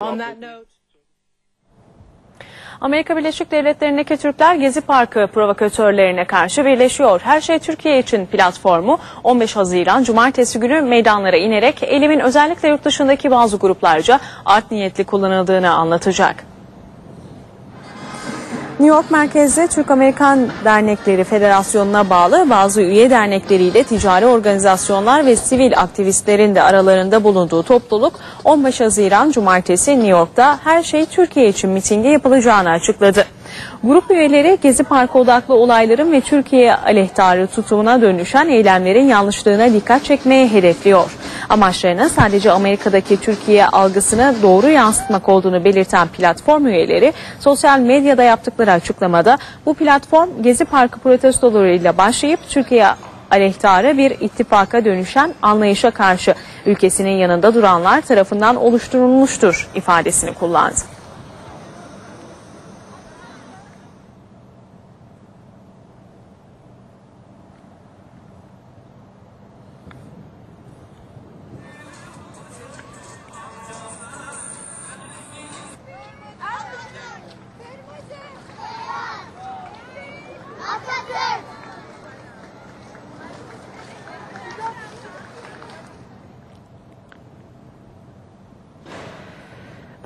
On that note. Amerika Birleşik Devletleri'ndeki Türkler Gezi Parkı provokatörlerine karşı birleşiyor. Her şey Türkiye için platformu 15 Haziran Cumartesi günü meydanlara inerek elimin özellikle yurt dışındaki bazı gruplarca art niyetli kullanıldığını anlatacak. New York merkezli Türk-Amerikan Dernekleri Federasyonu'na bağlı bazı üye dernekleriyle ticari organizasyonlar ve sivil aktivistlerin de aralarında bulunduğu topluluk 15 Haziran Cumartesi New York'ta her şey Türkiye için mitingi yapılacağını açıkladı. Grup üyeleri Gezi Parkı odaklı olayların ve Türkiye aleyhtarı tutumuna dönüşen eylemlerin yanlışlığına dikkat çekmeye hedefliyor. Amaçlarının sadece Amerika'daki Türkiye algısını doğru yansıtmak olduğunu belirten platform üyeleri sosyal medyada yaptıkları açıklamada bu platform Gezi Parkı protestolarıyla başlayıp Türkiye aleyhtarı bir ittifaka dönüşen anlayışa karşı ülkesinin yanında duranlar tarafından oluşturulmuştur ifadesini kullandı.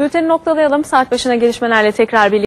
Bülteni noktalayalım. Saat başına gelişmelerle tekrar birlikte.